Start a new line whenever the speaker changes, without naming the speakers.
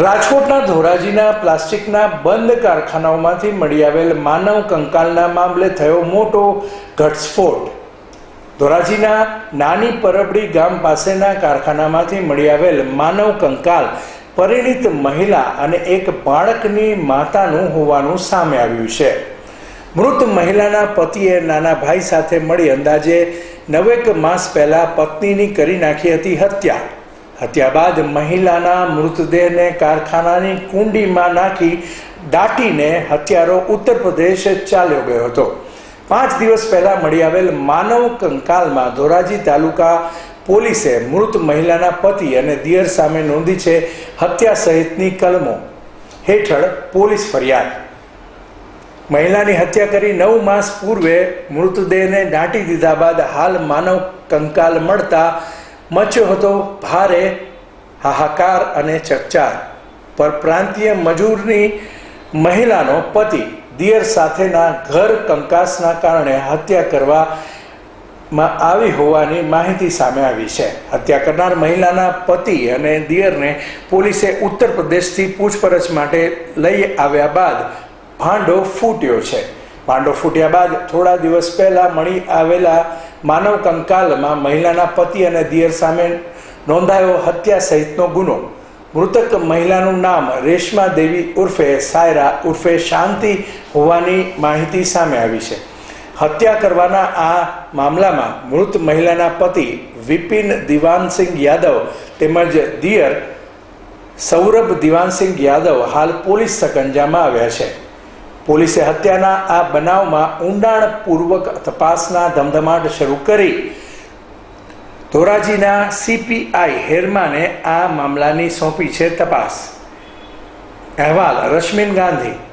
રાજકોટના ધોરાજીના પ્લાસ્ટિકના બંધ કારખાનાઓમાંથી મળી આવેલ માનવ કંકાલના મામલે થયો મોટો ઘટસ્ફોટ. ધોરાજીના નાની પરબડી ગામ પાસેના કારખાનામાંથી મળી આવેલ માનવ કંકાલ પરિણીત મહિલા અને એક બાળકની માતાનું હોવાનું સામે આવ્યું છે. મૃત મહિલાના પતિએ નાના ભાઈ સાથે મળી અંદાજે નવેક માસ પહેલા પત્નીની કરી નાખી હતી હત્યા. હત્યા બાદ મહિલાના મૃતદેહને કારખાનાની કુંડીમાં નાખી દાટીને હત્યારો ઉત્તર પ્રદેશ ચાલ્યો ગયો હતો. પાંચ દિવસ પહેલા મળી આવેલ માનવ કંકાલમાં ધોરાજી તાલુકા પોલીસે મૃત મહિલાના પતિ અને દિયર સામે નોંધી છે હત્યા સહિતની કલમો હેઠળ પોલીસ ફરિયાદ. મહિલાની હત્યા કરી નવ માસ પૂર્વે મૃતદેહને દાટી દીધા બાદ હાલ માનવ કંકાલ મળતા મચ્યો હતો ભારે હાહાકાર અને ચકચાર. પરપ્રાંતીય મજૂરની મહિલાનો પતિ દિયર સાથેના ઘર કંકાસના કારણે હત્યા કરવામાં આવી હોવાની માહિતી સામે આવી છે. હત્યા કરનાર મહિલાના પતિ અને દિયરને પોલીસે ઉત્તર પ્રદેશથી પૂછપરછ માટે લઈ આવ્યા બાદ ભાંડો ફૂટ્યો છે. ભાંડો ફૂટ્યા બાદ થોડા દિવસ પહેલાં મળી આવેલા માનવ કંકાલમાં મહિલાના પતિ અને દિયર સામે નોંધાયો હત્યા સહિતનો ગુનો. મૃતક મહિલાનું નામ રેશમા દેવી ઉર્ફે સાયરા ઉર્ફે શાંતિ હોવાની માહિતી સામે આવી છે. હત્યા કરવાના આ મામલામાં મૃત મહિલાના પતિ વિપિન દિવાનસિંહ યાદવ તેમજ દિયર સૌરભ દિવાનસિંહ યાદવ હાલ પોલીસ સકંજામાં આવ્યા છે. પોલીસે હત્યાના આ બનાવમાં ઊંડાણપૂર્વક તપાસના ધમધમાટ શરૂ કરી. ધોરાજીના સીપીઆઈ હેરમાને આ મામલાની સોંપી છે તપાસ. અહેવાલ, રશ્મિન ગાંધી.